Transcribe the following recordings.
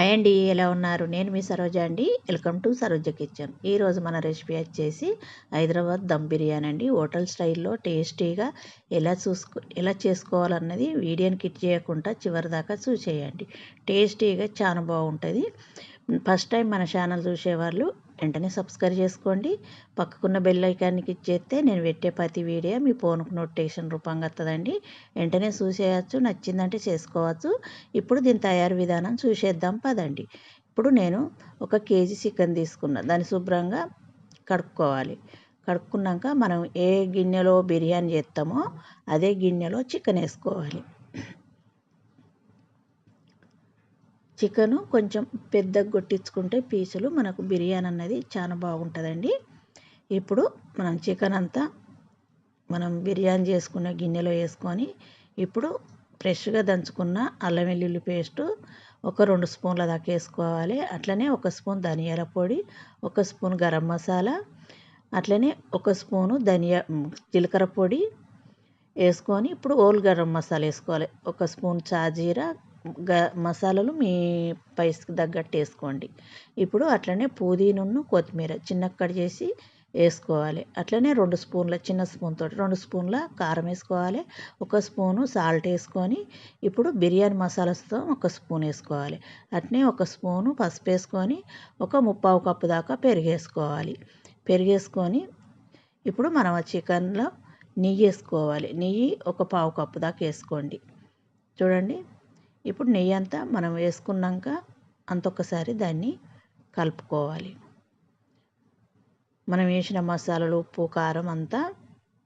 Hi అండి ఎలా ఉన్నారు? నేను మీ సరోజ అండి. Welcome to Saroja kitchen. ఈరోజు మన రెసిపీ వచ్చేసి హైదరాబాద్ దమ్ బిర్యానీ అండి. హోటల్ స్టైల్లో టేస్టీగా ఎలా చూసుకో ఎలా చేసుకోవాలన్నది వీడియోని కిట్ చేయకుండా చివరి దాకా చూసేయండి. టేస్టీగా చాలా బాగుంటుంది. ఫస్ట్ టైం మన ఛానల్ చూసేవాళ్ళు వెంటనే సబ్స్క్రైబ్ చేసుకోండి. పక్కకున్న బెల్ ఐకాన్కి ఇచ్చేస్తే నేను పెట్టే ప్రతి వీడియో మీ ఫోన్కు నోటిఫికేషన్ రూపంగా వస్తుందండి వెంటనే చూసేయచ్చు నచ్చిందంటే చేసుకోవచ్చు. ఇప్పుడు దీని తయారు విధానం చూసేద్దాం పదండి. ఇప్పుడు నేను ఒక కేజీ చికెన్ తీసుకున్నా. దాన్ని శుభ్రంగా కడుక్కోవాలి. కడుక్కున్నాక మనం ఏ గిన్నెలో బిర్యానీ చేస్తామో అదే గిన్నెలో చికెన్ వేసుకోవాలి. చికెను కొంచెం పెద్దగా కొట్టించుకుంటే పీసులు మనకు బిర్యానీ అన్నది చాలా బాగుంటుందండి. ఇప్పుడు మనం చికెన్ అంతా మనం బిర్యానీ చేసుకున్న గిన్నెలో వేసుకొని ఇప్పుడు ఫ్రెష్గా దంచుకున్న అల్లం వెల్లుల్లి పేస్టు ఒక రెండు స్పూన్ల దాకా వేసుకోవాలి. అట్లనే ఒక స్పూన్ ధనియాల పొడి ఒక స్పూన్ గరం మసాలా అట్లనే ఒక స్పూను ధనియా జీలకర్ర పొడి వేసుకొని ఇప్పుడు ఓల్ గరం మసాలా వేసుకోవాలి. ఒక స్పూన్ చాజీరా గ మసాలాలు మీ పైస్కి తగ్గట్టు వేసుకోండి. ఇప్పుడు అట్లనే పుదీనును కొత్తిమీర చిన్న కట్ చేసి వేసుకోవాలి. అట్లనే రెండు స్పూన్ల చిన్న స్పూన్ తోటి రెండు స్పూన్ల కారం వేసుకోవాలి. ఒక స్పూను సాల్ట్ వేసుకొని ఇప్పుడు బిర్యానీ మసాలాతో ఒక స్పూన్ వేసుకోవాలి. అట్నే ఒక స్పూను పసుపు వేసుకొని ఒక ముప్పావు కప్పు దాకా పెరిగేసుకోవాలి. పెరిగేసుకొని ఇప్పుడు మనం ఆ చికెన్లో నెయ్యి వేసుకోవాలి. నెయ్యి ఒక పావు కప్పు దాకా వేసుకోండి. చూడండి. ఇప్పుడు నెయ్యి అంతా మనం వేసుకున్నాక అంతొకసారి దాన్ని కలుపుకోవాలి. మనం వేసిన మసాలాలు ఉప్పు కారం అంతా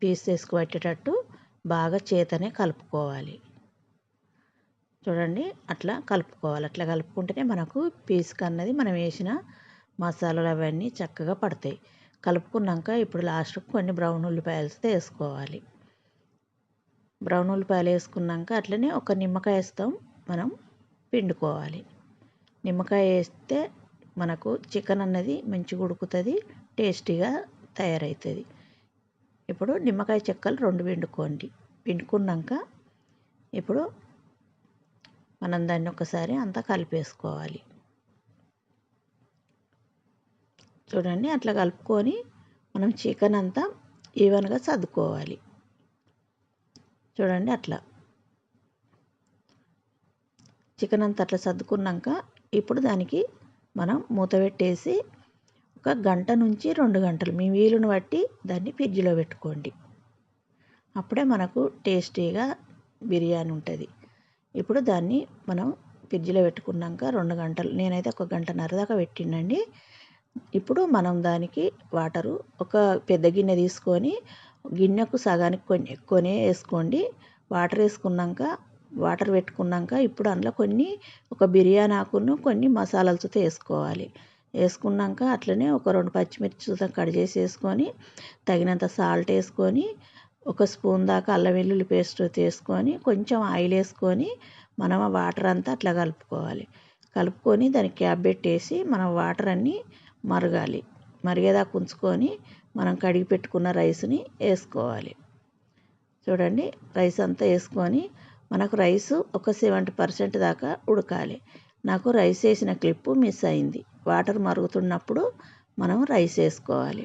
పీస్ తీసుకుపెట్టేటట్టు బాగా చేతనే కలుపుకోవాలి. చూడండి అట్లా కలుపుకోవాలి. అట్లా కలుపుకుంటేనే మనకు పీసుకు అన్నది మనం వేసిన మసాలాలు అవన్నీ చక్కగా పడతాయి. కలుపుకున్నాక ఇప్పుడు లాస్ట్కి కొన్ని బ్రౌన్ ఉల్లిపాయలతో వేసుకోవాలి. బ్రౌన్ ఉల్లిపాయలు వేసుకున్నాక అట్లనే ఒక నిమ్మకాయ వేస్తాం. మనం పిండుకోవాలి. నిమ్మకాయ వేస్తే మనకు చికెన్ అన్నది మంచిగా ఉడుకుతుంది టేస్టీగా తయారవుతుంది ఇప్పుడు నిమ్మకాయ చెక్కలు రెండు పిండుకోండి. పిండుకున్నాక ఇప్పుడు మనం దాన్ని ఒకసారి అంతా కలిపేసుకోవాలి. చూడండి అట్లా కలుపుకొని మనం చికెన్ అంతా ఈవెన్గా సర్దుకోవాలి. చూడండి అట్లా. చికెన్ అంతా అట్లా సర్దుకున్నాక ఇప్పుడు దానికి మనం మూత పెట్టేసి ఒక గంట నుంచి రెండు గంటలు మీ వీలుని బట్టి దాన్ని ఫ్రిడ్జ్లో పెట్టుకోండి. అప్పుడే మనకు టేస్టీగా బిర్యానీ ఉంటుంది. ఇప్పుడు దాన్ని మనం ఫ్రిడ్జ్లో పెట్టుకున్నాక రెండు గంటలు నేనైతే ఒక గంటన్నర దాకా పెట్టిండండి. ఇప్పుడు మనం దానికి వాటరు ఒక పెద్ద గిన్నె తీసుకొని గిన్నెకు సగానికి కొన్ని ఎక్కువనే వేసుకోండి వాటర్ వేసుకున్నాక వాటర్ పెట్టుకున్నాక ఇప్పుడు అందులో కొన్ని ఒక బిర్యానీ ఆకును కొన్ని మసాలాలతో వేసుకోవాలి. వేసుకున్నాక అట్లనే ఒక రెండు పచ్చిమిర్చి కట్ చేసి వేసుకొని తగినంత సాల్ట్ వేసుకొని ఒక స్పూన్ దాకా అల్లం వెల్లుల్లి పేస్ట్ వేసుకొని కొంచెం ఆయిల్ వేసుకొని మనం ఆ వాటర్ అంతా అట్లా కలుపుకోవాలి. కలుపుకొని దానికి క్యాప్ పెట్టేసి మనం వాటర్ అన్నీ మరగాలి. మరిగేదాకా ఉంచుకొని మనం కడిగి పెట్టుకున్న రైస్ని వేసుకోవాలి. చూడండి రైస్ అంతా వేసుకొని మనకు రైస్ ఒక సెవెంటీ పర్సెంట్ దాకా ఉడకాలి. నాకు రైస్ వేసిన క్లిప్పు మిస్ అయింది. వాటర్ మరుగుతున్నప్పుడు మనం రైస్ వేసుకోవాలి.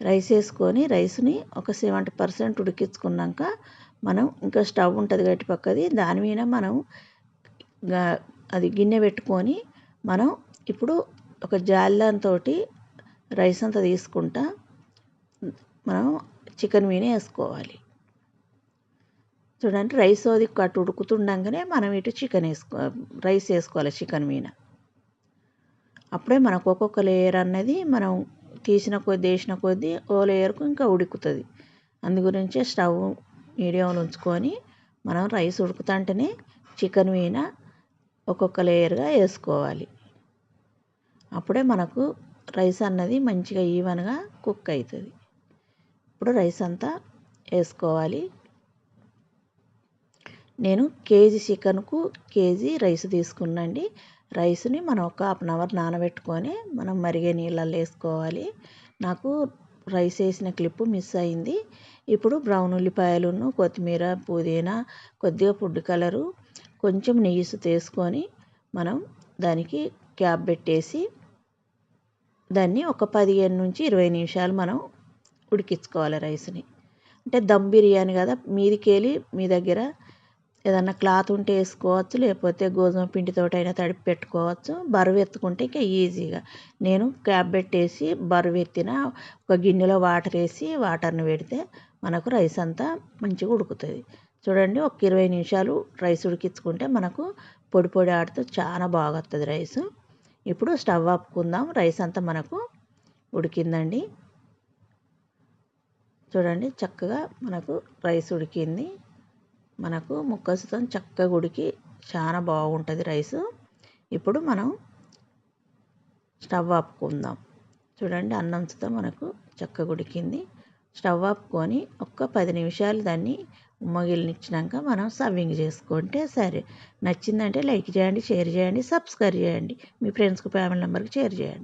రైస్ వేసుకొని రైస్ని ఒక సెవెంటీ పర్సెంట్ ఉడికించుకున్నాక మనం ఇంకా స్టవ్ ఉంటుంది గట్టి పక్కది దాని మీద మనం అది గిన్నె పెట్టుకొని మనం ఇప్పుడు ఒక జాలంతో రైస్ అంతా తీసుకుంటా మనం చికెన్ మీద వేసుకోవాలి. చూడండి రైస్ అది అటు ఉడుకుతుండగానే మనం ఇటు చికెన్ వేసుకో రైస్ వేసుకోవాలి చికెన్ మీద. అప్పుడే మనకు ఒక్కొక్క లేయర్ అన్నది మనం తీసిన కొద్ది వేసిన కొద్దీ ఓ లేయర్కు ఇంకా ఉడుకుతుంది. అందు గురించే స్టవ్ మీడియంలో ఉంచుకొని మనం రైస్ ఉడుకుతుంటేనే చికెన్ మీద ఒక్కొక్క లేయర్గా వేసుకోవాలి. అప్పుడే మనకు రైస్ అన్నది మంచిగా ఈవెన్గా కుక్ అవుతుంది ఇప్పుడు రైస్ అంతా వేసుకోవాలి. నేను కేజీ చికెన్కు కేజీ రైస్ తీసుకున్నాండి. రైస్ని మనం ఒక హాఫ్ అన్ అవర్ నానబెట్టుకొని మనం మరిగే నీళ్ళల్లో వేసుకోవాలి. నాకు రైస్ వేసిన క్లిప్పు మిస్ అయింది. ఇప్పుడు బ్రౌన్ ఉల్లిపాయలను కొత్తిమీర పుదీనా కొద్దిగా ఫుడ్ కలరు కొంచెం నెయ్యి తీసుకొని మనం దానికి క్యాప్ పెట్టేసి దాన్ని ఒక పదిహేను నుంచి ఇరవై నిమిషాలు మనం ఉడికించుకోవాలి రైస్ని. అంటే దమ్ బిర్యానీ కదా మీదికెళ్ళి మీ దగ్గర ఏదన్నా క్లాత్ ఉంటే వేసుకోవచ్చు లేకపోతే గోధుమ పిండితోటైనా తడిపి పెట్టుకోవచ్చు. బరువు ఎత్తుకుంటే ఇంకా ఈజీగా. నేను క్యాప్ పెట్టేసి బరువు ఎత్తిన ఒక గిన్నెలో వాటర్ వేసి వాటర్ని పెడితే మనకు రైస్ అంతా మంచిగా ఉడుకుతుంది. చూడండి ఒక ఇరవై నిమిషాలు రైస్ ఉడికించుకుంటే మనకు పొడి పొడి ఆడుతూ చాలా బాగా వస్తుంది రైస్. ఇప్పుడు స్టవ్ ఆపుకుందాం. రైస్ అంతా మనకు ఉడికిందండి. చూడండి చక్కగా మనకు రైస్ ఉడికింది. మనకు ముక్కసుతో చక్కగా ఉడికి చాలా బాగుంటుంది రైస్. ఇప్పుడు మనం స్టవ్ ఆపుకుందాం. చూడండి అన్నంతో మనకు చక్కగా ఉడికింది స్టవ్ ఆపుకొని ఒక్క పది నిమిషాలు దాన్ని ఉమ్మగిలినిచ్చినాక మనం సర్వింగ్ చేసుకుంటే సరే. నచ్చిందంటే లైక్ చేయండి షేర్ చేయండి సబ్స్క్రైబ్ చేయండి. మీ ఫ్రెండ్స్కి ఫ్యామిలీ మెంబర్కి షేర్ చేయండి.